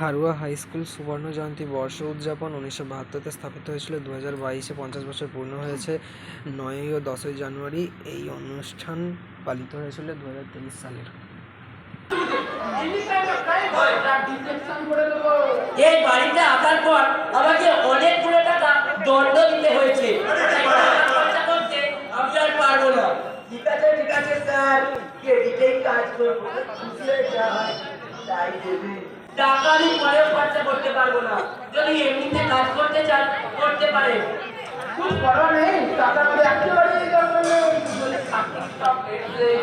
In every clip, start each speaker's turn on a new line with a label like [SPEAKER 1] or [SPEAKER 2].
[SPEAKER 1] Harua high school সুবর্ণ জয়ন্তী বর্ষ উদযাপন উনিশশো বাহাত্তরতে স্থাপিত হয়েছিল। দু হাজার বাইশে পঞ্চাশ বছর পূর্ণ হয়েছে। নয়ই ও দশই জানুয়ারি এই অনুষ্ঠান পালিত হয়েছিল দু হাজার তেইশ সালের।
[SPEAKER 2] এই বাড়িতে আসার পর আমাকে অনেকগুলো টাকা দণ্ড দিতে হয়েছে। আমি আর পারব না।
[SPEAKER 3] ঠিক আছে ঠিক আছে স্যার। ক্রেডিটেই কাজ করব। খুশি হয়ে যা হয়। তাই দেবে।
[SPEAKER 2] টাকা আমি পরেও খরচা করতে পারব না। যদি এমনিতে কাজ করতে চান করতে পারেন।
[SPEAKER 3] খুব করা নেই টাকা তো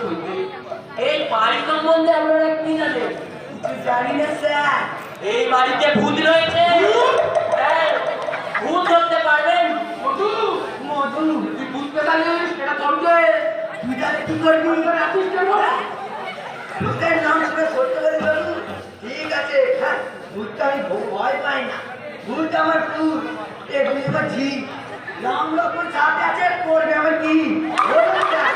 [SPEAKER 3] চলবে।
[SPEAKER 2] এই বাড়ি সম্বন্ধে আপনারা কি জানেন?
[SPEAKER 3] জানি না স্যার।
[SPEAKER 2] এই বাড়িতে ভূত রয়েছে। ভূত? ধরতে পারবেন?
[SPEAKER 3] মধু? মধু? তুই বুঝতে পারিস সেটা করবে তুই তাহলে কি করবি করে কেন? ভূতের নাম শুনে সত্য করে বলু ঠিক আছে হ্যাঁ ভূতটা আমি ভয় পাই না। ভূত আমার ঝি রাম লক্ষ্মণ সাথে আছে করবে আমার কি? বলুন স্যার,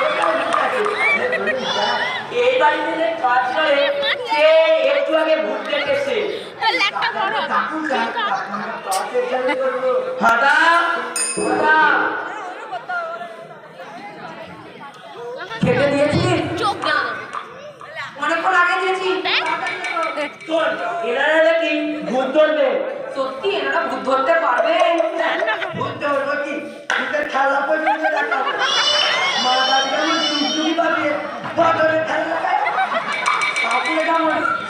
[SPEAKER 3] কোথায় ভূত আছে? এ, বলুন স্যার।
[SPEAKER 2] এই বাড়িতে যে কাজ করে সে একটু আগে ভূত দেখেছে।
[SPEAKER 4] ল্যাপটপ বড়
[SPEAKER 3] ডাকুন স্যার, আপনারা টর্চের সামনে করব।
[SPEAKER 2] হাদা হাদা খেতে দিয়েছিস
[SPEAKER 4] চোখ না
[SPEAKER 2] অনেকক্ষণ আগে এনারা নাকি ভূত ধরবে সত্যি এনারা ভূত ধরতে পারবে
[SPEAKER 3] ভূত ধরবো কি? ভূতের খেলা পর্যন্ত দেখাবো। মা দাদি যেমন টুকটুকি বানিয়ে বদরের খেলা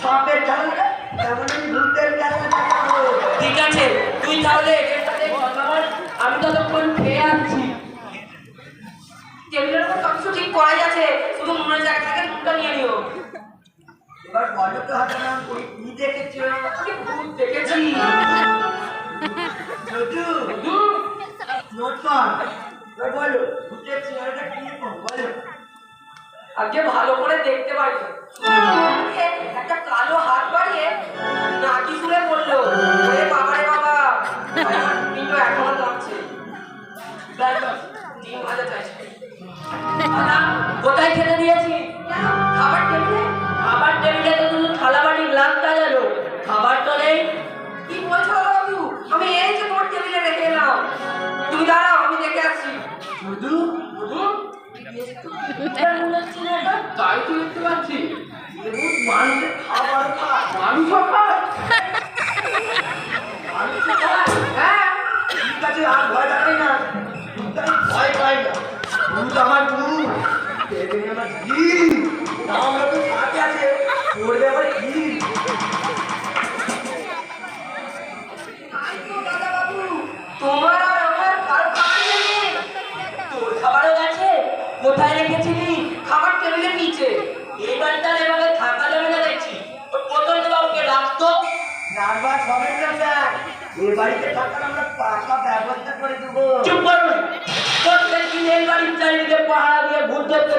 [SPEAKER 3] সাপের খেলা লাগায়, তেমন ভূতের খেলা দেখাবো।
[SPEAKER 2] ঠিক আছে তুই তাহলে এদের সাথে কথা বল আমি ততক্ষণ খেয়ে আসছি টেবিলের উপর সবকিছু ঠিক করাই আছে শুধু মনে জায়গা থেকে নুনটা নিয়ে নিও
[SPEAKER 3] এবার বলো তো হাতে নাম কি দেখেছ?
[SPEAKER 2] ভূত দেখেছি
[SPEAKER 3] ছোটু, নোট কর। এবার বলো, ভূতের চেহারাটা কীরকম? বলো।
[SPEAKER 2] আগে ভালো করে দেখতে পারি একটা কালো হাত বাড়িয়ে নাকি সুরে বলল বাবা রে বাবা কিন্তু এখনও চাইছি দাদা, কোথায় খেতে দিয়েছি? খাবার টেবিলে খাবার টেবিলে তো শুধু থালা গেল খাবার তো নেই। কি বলছো বাবু আমি এই যে তোমার টেবিলে রেখে এলাম। তুমি দাঁড়াও আমি দেখে আসছি।
[SPEAKER 3] শুধু
[SPEAKER 2] বুঝু তাই তো দেখতে পাচ্ছি।
[SPEAKER 3] মানুষের খাবার খায়। মানুষও খায়। মানুষও খায়।
[SPEAKER 2] হ্যাঁ।
[SPEAKER 3] ঠিক আছে, আর ভয় দেখাই না। ভয় পাই না। আমার আমার
[SPEAKER 2] কোথায় রেখেছিলি ডাকতো
[SPEAKER 3] নার্ভাস আমরা পাকা ব্যবস্থা করে দেবো
[SPEAKER 2] চুপ করুন। প্রত্যেক দিন এই বাড়ির চারিদিকে পাহারা দিয়ে ভূত ধরতে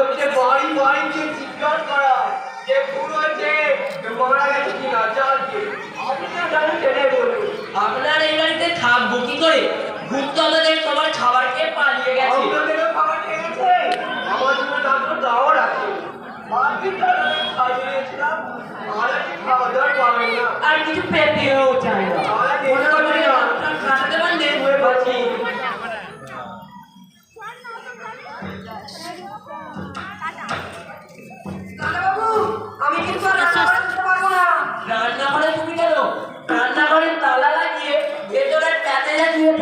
[SPEAKER 3] ওদের বাড়ি বাড়ি গিয়ে জিজ্ঞাসা করা। যে হয়েছে, কেউ মারা গেছে কিনা, জানছে। আপনি না জানেন সেটাই বলুন।
[SPEAKER 2] আপনার এই বাড়িতে থাকব কি করে ভূত তো আমাদের সবার খাবার খেয়ে পালিয়ে গেছে
[SPEAKER 3] আপনাদেরও খাবার ঠিক আছে? আমার জন্য তারপর দাওয়ার আছে। আর
[SPEAKER 2] কিছু পেতেও চায় না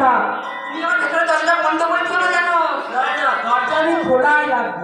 [SPEAKER 2] কথা তুমি আমার ভেতরে বন্ধ করে না কেন? দরজা আমি খোলাই রাখব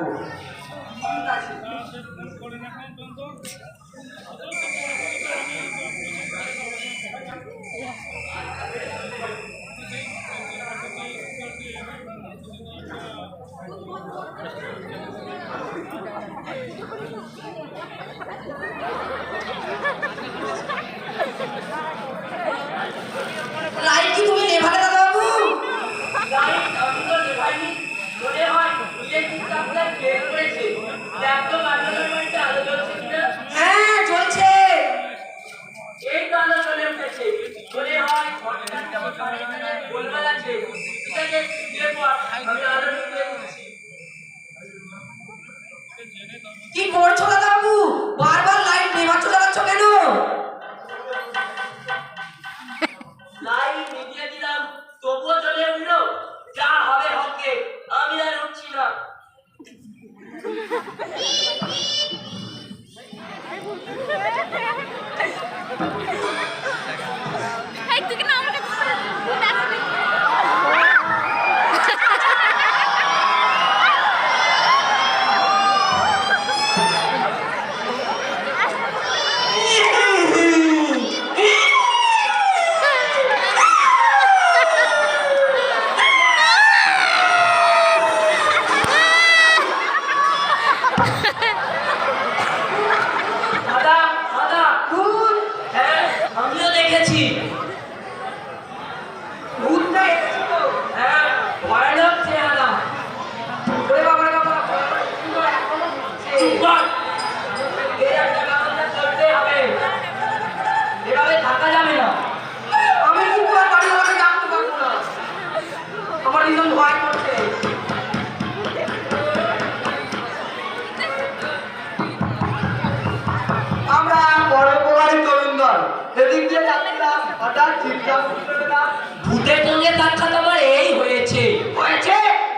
[SPEAKER 2] ভূতের সঙ্গে সাক্ষাৎ আমার এই হয়েছে। হয়েছে?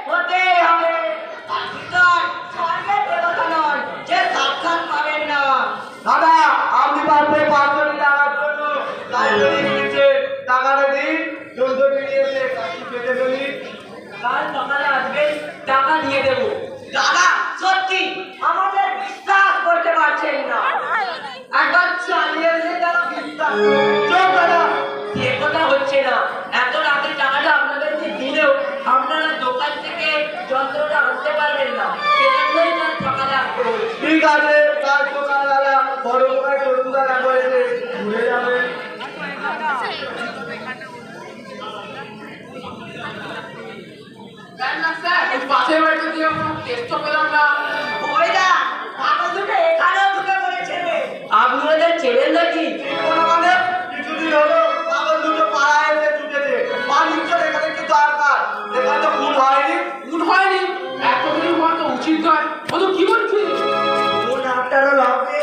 [SPEAKER 2] হতে হবে।
[SPEAKER 3] দাদা আপনি পারবে পাঁচশো টাকার জন্য। লাইব্রেরি নিয়েছে টাকাটা দিন চোদ্দটি নিয়েছে পেতে ফেলি
[SPEAKER 2] কাল সকালে আসবে টাকা দিয়ে দেবো। দাদা সত্যি আমাদের বিশ্বাস করতে পারছেন না। একবার চালিয়ে দিলে তারা বিশ্বাস
[SPEAKER 5] পাশের বাড়িতে দিয়ে টেস্ট পেলাম না।
[SPEAKER 2] আপনাদের ছেড়ে। নাকি?
[SPEAKER 3] মানে? কিছুদিন হলো আমার হয়নি।
[SPEAKER 5] ভুল হয়নি। তো উচিত নয়। ও কি বলছিস?
[SPEAKER 3] ভুল আপনারও লাগবে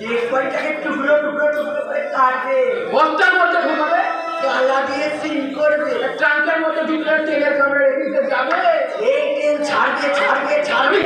[SPEAKER 3] দেখবারটাকে টুকরো টুকরো টুকরো করে কাটবে
[SPEAKER 5] বস্তার মধ্যে ঢুকাবে
[SPEAKER 3] জ্বালা দিয়ে সিং করবে
[SPEAKER 5] ট্রাঙ্কের মতো ঢুকলে ট্রেনের সামনে রেখে যাবে?
[SPEAKER 3] এই ট্রেন ছাড়বে ছাড়বে ছাড়বে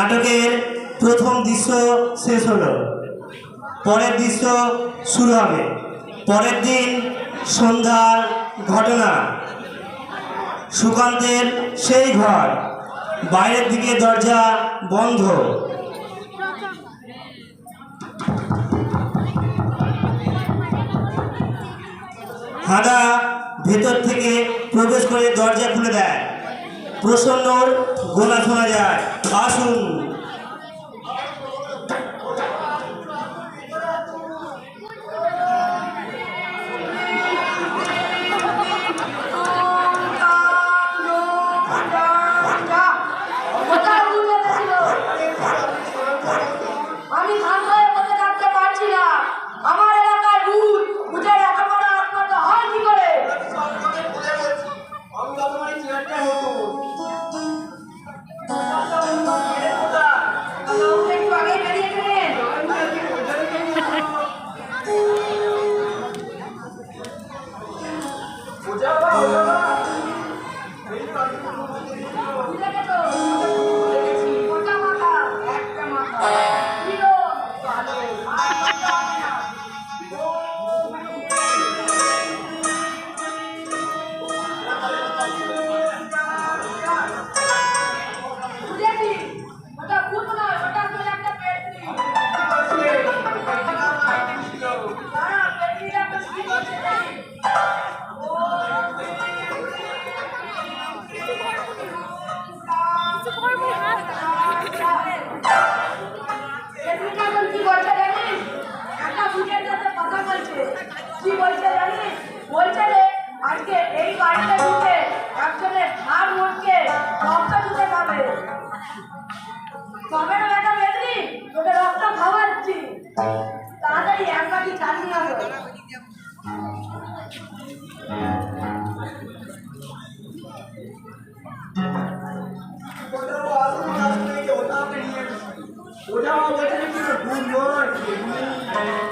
[SPEAKER 6] নাটকের প্রথম দৃশ্য শেষ হলো। পরের দৃশ্য শুরু হবে। পরের দিন সন্ধ্যার ঘটনা। সুকান্তের সেই ঘর। বাইরের দিকে দরজা বন্ধ। হাদা ভেতর থেকে প্রবেশ করে দরজা খুলে দেয়। প্রসন্নর গোনা শোনা যায়। আসুন।
[SPEAKER 3] ওটা ওটা
[SPEAKER 7] কিন্তু ভুল নয়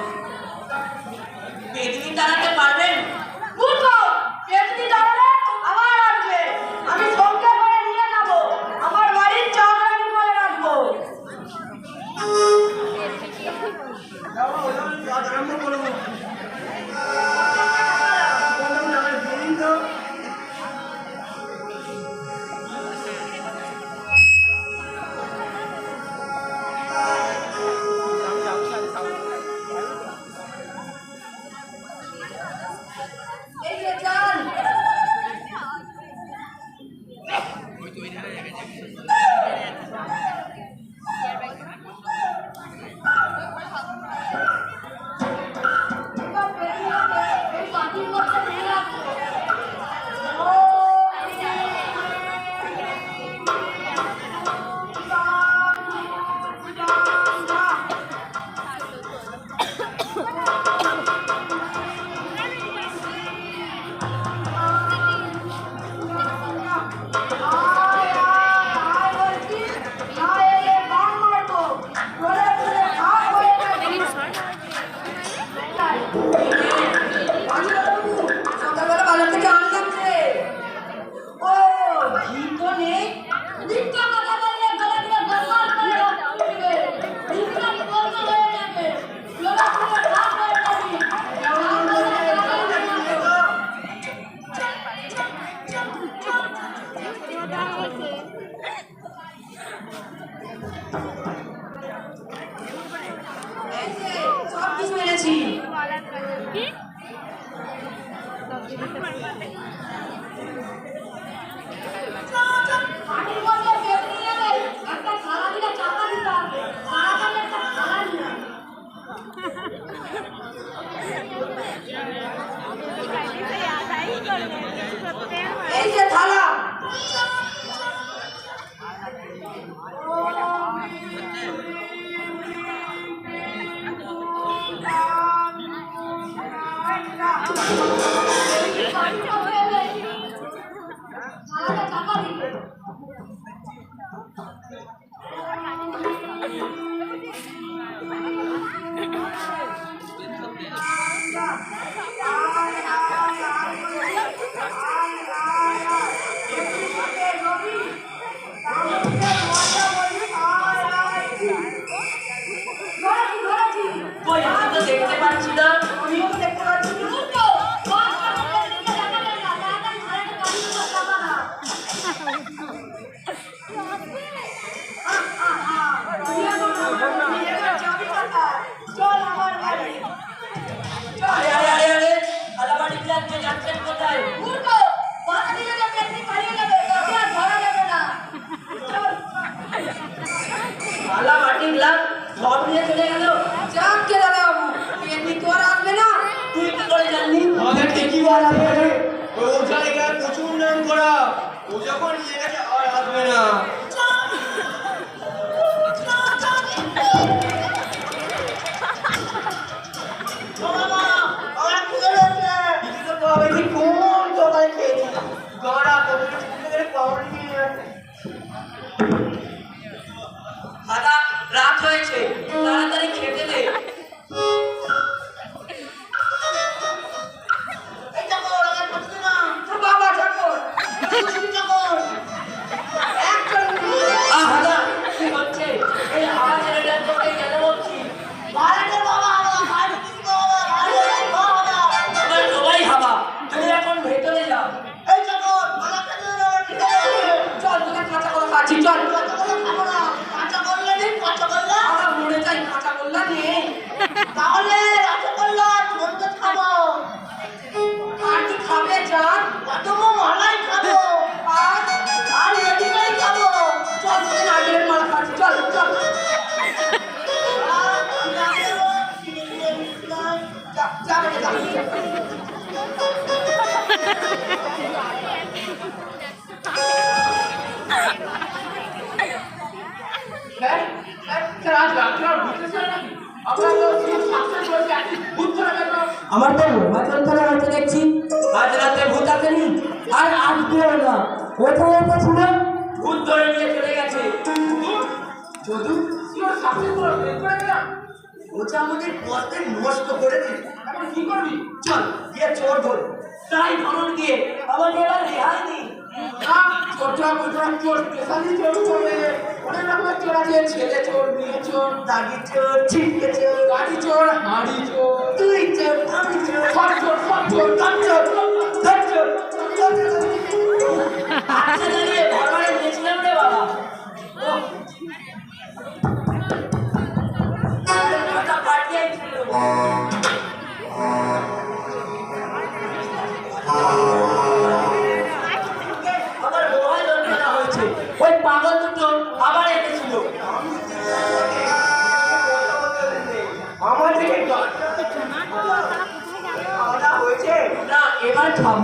[SPEAKER 3] ও
[SPEAKER 6] যখন নিয়ে গেছে আর আসবে না। কিছু তো পাবে কি কোন দোকানে খেয়েছি গাড়া কত পাউডার নিয়ে যাচ্ছে
[SPEAKER 3] দাদা, রাত হয়েছে। তাড়াতাড়ি খেতে দে।
[SPEAKER 5] তো
[SPEAKER 3] নির্বাচন করা হয়েছে দেখছি। আজ রাতে ভূত আসেনি। আর আজকেও না। কোথায় একটা ছিল ভূত ধরে নিয়ে চলে গেছে।
[SPEAKER 6] আমাদের নষ্ট করে দিল
[SPEAKER 5] কি করবি?
[SPEAKER 6] চল, গিয়ে চোর ধর।
[SPEAKER 3] তাই ধরুন দিয়ে আমাকে এবার রেহাই নেই।
[SPEAKER 5] চোর অনেক রকমের চোর আছে ছেলে চোর, মেয়ে চোর,
[SPEAKER 6] দাগি চোর, ছিটকে চোর,
[SPEAKER 5] গাড়ি চোর, হাঁড়ি চোর,
[SPEAKER 6] তুই চোর, আমি চোর
[SPEAKER 5] সব চোর সব চোর
[SPEAKER 6] সব চোর সব চোর
[SPEAKER 3] আচ্ছা দাঁড়িয়ে ঘরবারে গেছিলাম রে বাবা। ও। মাথা এবার খাব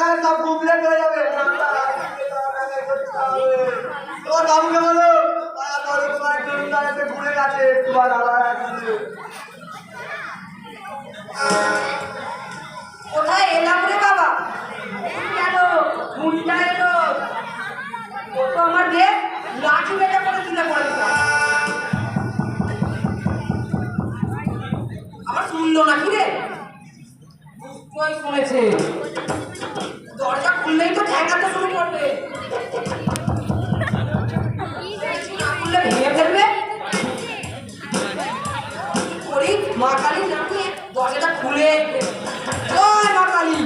[SPEAKER 6] বাড়িকে সব কমপ্লেট হয়ে যাবে। তোমার বাবুকে বলো। ঘুরে গেছে তোমার আবার
[SPEAKER 3] কোথায় এলাম রে বাবা? কেন? ভূতটা এলো। ও তো আমার যে লাঠি বেটা করে তুলে করে আমার শুনলো নাকি রে? শুনেছে। দরজা খুললেই তো ঠেকাতে শুরু করবে ভেঙে ফেলবে। করি, মা কালী নামে দরজাটা খুলে জয় মা কালী।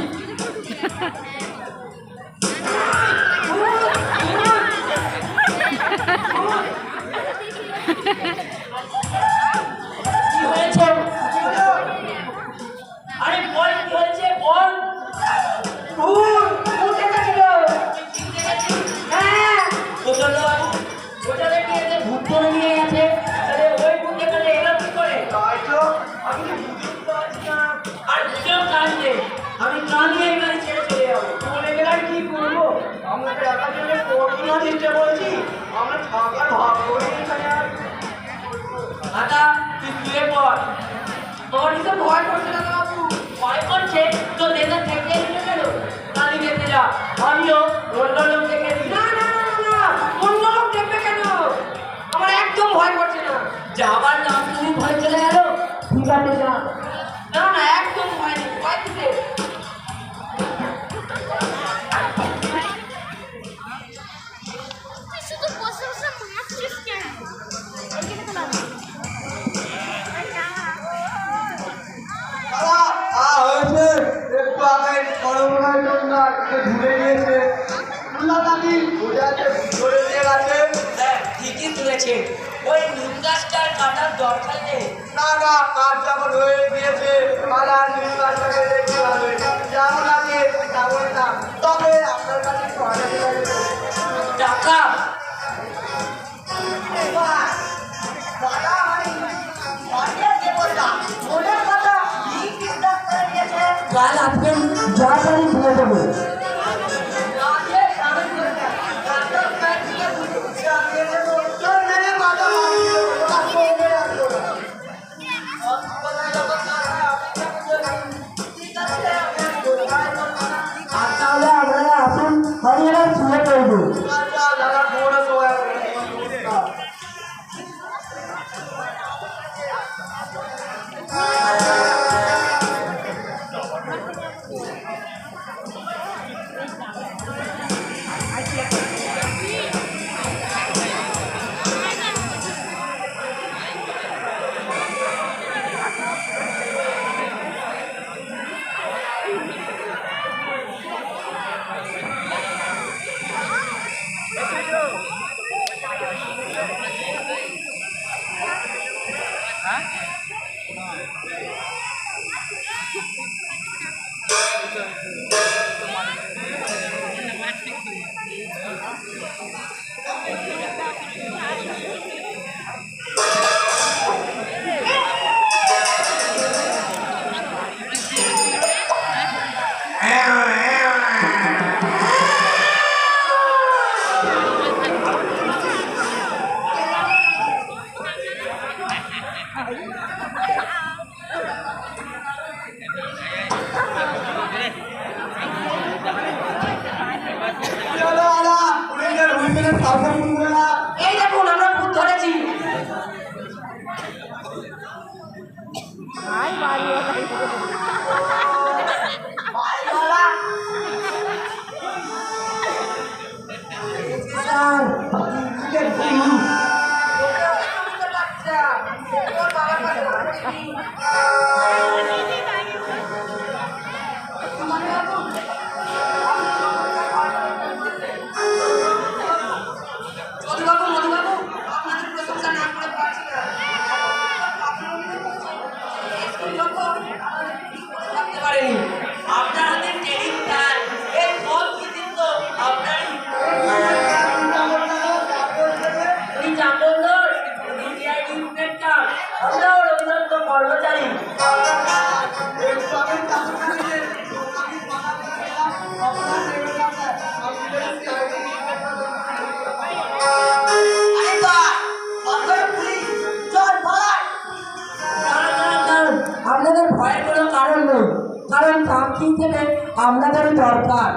[SPEAKER 2] চাকরি থেকে আপনাদের দরকার।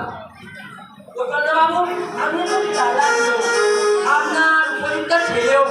[SPEAKER 2] প্রচন্ডবাবু আমি আপনার পরীক্ষা ছেলেও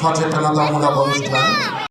[SPEAKER 8] সচেতনতামূলক অনুষ্ঠান।